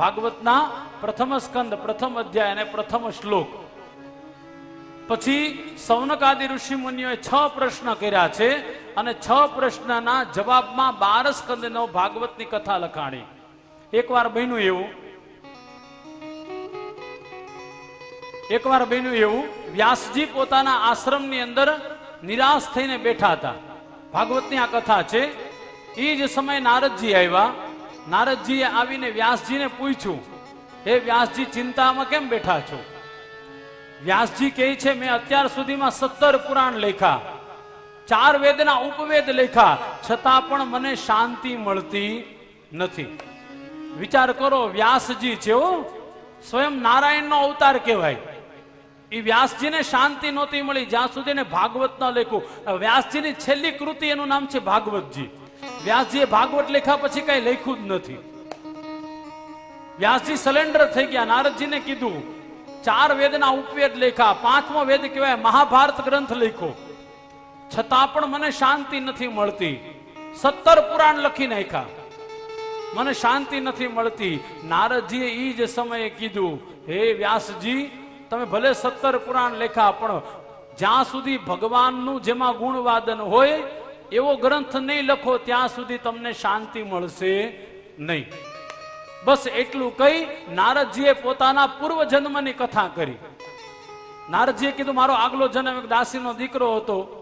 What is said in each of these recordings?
ભાગવતના પ્રથમ સ્કંદ, પ્રથમ અધ્યાય અને પ્રથમ શ્લોક. પછી સૌનકાદિ ઋષિ મુનિઓએ છ પ્રશ્ન કર્યા છે અને છ પ્રશ્નના જવાબમાં બાર સ્કંદનો ભાગવતની કથા લખાણી. એકવાર બન્યું એવું. એકવાર બન્યું એવું, વ્યાસજી પોતાના આશ્રમની અંદર નિરાશ થઈને બેઠા હતા. ભાગવતની આ કથા છે એ જ સમયે નારદજી આવ્યા નારદજીએ આવીને વ્યાસજીને પૂછ્યું, હે વ્યાસજી, ચિંતામાં કેમ બેઠા છો? વ્યાસજી કહે છે, મેં અત્યાર સુધીમાં સત્તર પુરાણ લેખા ચાર વેદના ઉપવેદ લેખા છતાં પણ મને શાંતિ મળતી નથી. વિચાર કરો, વ્યાસજી હો સ્વયં નારાયણનો અવતાર કહેવાય. એ વ્યાસજીને શાંતિ નહોતી મળી, જ્યાં સુધી એને ભાગવત ન લેખું વ્યાસજીની છેલ્લી કૃતિ એનું નામ છે ભાગવતજી. વ્યાસજીએ ભાગવત લેખા પછી કઈ લખ્યું જ નથી. વ્યાસજી સલેન્ડર થઈ ગયા. નારદજીને કીધું, ચાર વેદના ઉપવેદ લેખા. પાંચમો વેદ કહેવાય મહાભારત ગ્રંથ લખ્યો. છતાં પણ મને શાંતિ નથી મળતી. સત્તર પુરાણ લખી નાખ્યા. મને શાંતિ નથી મળતી. નારદજીએ એ જ સમયે કીધું, હે વ્યાસજી, તમે ભલે સત્તર પુરાણ લેખા, પણ જ્યાં સુધી ભગવાનનું જેમાં ગુણવાદન હોય એવો ગ્રંથ નહીં લખો, ત્યાં સુધી તમને શાંતિ મળશે નહીં. બસ એટલું કહી, નારદજીએ પોતાના પૂર્વ જન્મની કથા કરી. નારદજીએ કીધું, મારો આગલો જન્મ એક દાસીનો દીકરો હતો.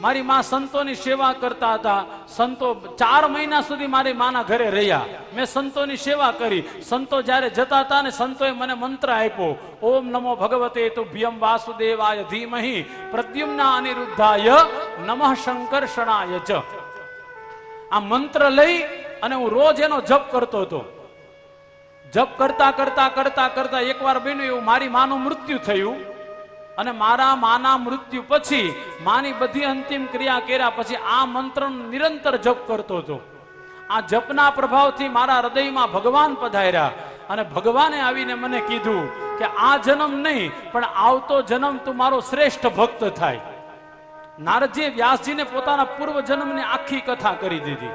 મારી માં સંતોની સેવા કરતા હતા. સંતો ચાર મહિના સુધી મારી માના ઘરે રહ્યા. મેં સંતોની સેવા કરી. સંતો જ્યારે જતા હતા ને સંતોએ મને મંત્ર આપ્યો, ઓમ નમો ભગવતે તુભ્યમ વાસુદેવાય ધીમહી, પ્રદ્યુમ્ના અનિરુદ્ધાય નમઃ શંકર્ષણાય ચ આ મંત્ર લઈ અને હું રોજ એનો જપ કરતો હતો. જપ કરતા કરતા કરતા કરતા એકવાર બન્યું એવું મારી માનું મૃત્યુ થયું. અને મારા માના મૃત્યુ પછી માની બધી અંતિમ ક્રિયા કર્યા પછી આ મંત્ર નિરંતર જપ કરતો હતો. આ જપના પ્રભાવથી મારા હૃદયમાં ભગવાન પધાર્યા અને ભગવાને આવીને મને કીધું કે આ જન્મ નહીં, પણ આવતો જન્મ તું મારો શ્રેષ્ઠ ભક્ત થાય. નારદજીએ વ્યાસજીને પોતાના પૂર્વ જન્મની આખી કથા કરી દીધી.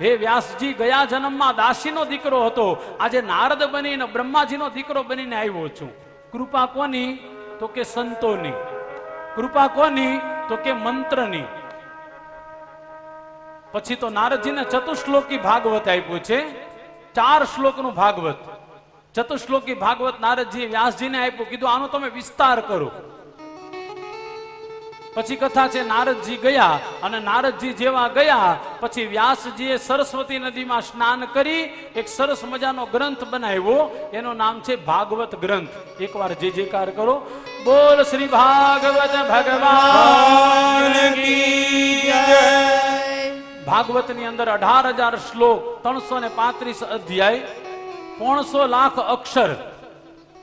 હે વ્યાસજી, ગયા જન્મમાં દાસીનો દીકરો હતો. આજે નારદ બનીને, બ્રહ્માજીનો દીકરો બનીને આવ્યો છું. કૃપા કોની? તો કે સંતોની. કૃપા કોની? તો કે મંત્રની. પછી તો નારદજીને ચતુશ્લોકી ભાગવત આપ્યું છે. ચાર શ્લોકનું ભાગવત. ચતુશ્લોકી ભાગવત નારદજી વ્યાસજીને આપ્યું. કીધું, આનો તમે વિસ્તાર કરો. પછી કથા છે, નારદજી ગયા અને નારદજી જેવા ગયા. પછી વ્યાસજીએ સરસ્વતી નદીમાં સ્નાન કરી, એક સરસ મજાનો ગ્રંથ બનાવ્યો. એનું નામ છે ભાગવત ગ્રંથ. એકવાર જે જેકાર કરો. બોલ શ્રી ભાગવત ભગવાન ભાગવતની અંદર અઢાર હજાર શ્લોક ત્રણસો ને પાંત્રીસ અધ્યાય પોણસો લાખ અક્ષર.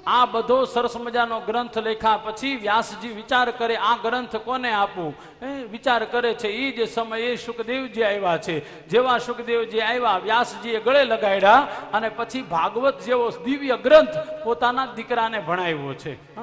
આ બધો સરસ મજાનો ગ્રંથ લેખા પછી વ્યાસજી વિચાર કરે આ ગ્રંથ કોને આપવું એ વિચાર કરે છે એ જે સમયે સુખદેવજી આવ્યા છે. જેવા સુખદેવજી આવ્યા વ્યાસજીએ ગળે લગાડ્યા અને પછી ભાગવત જેવો દિવ્ય ગ્રંથ પોતાના દીકરાને ભણાવ્યો છે.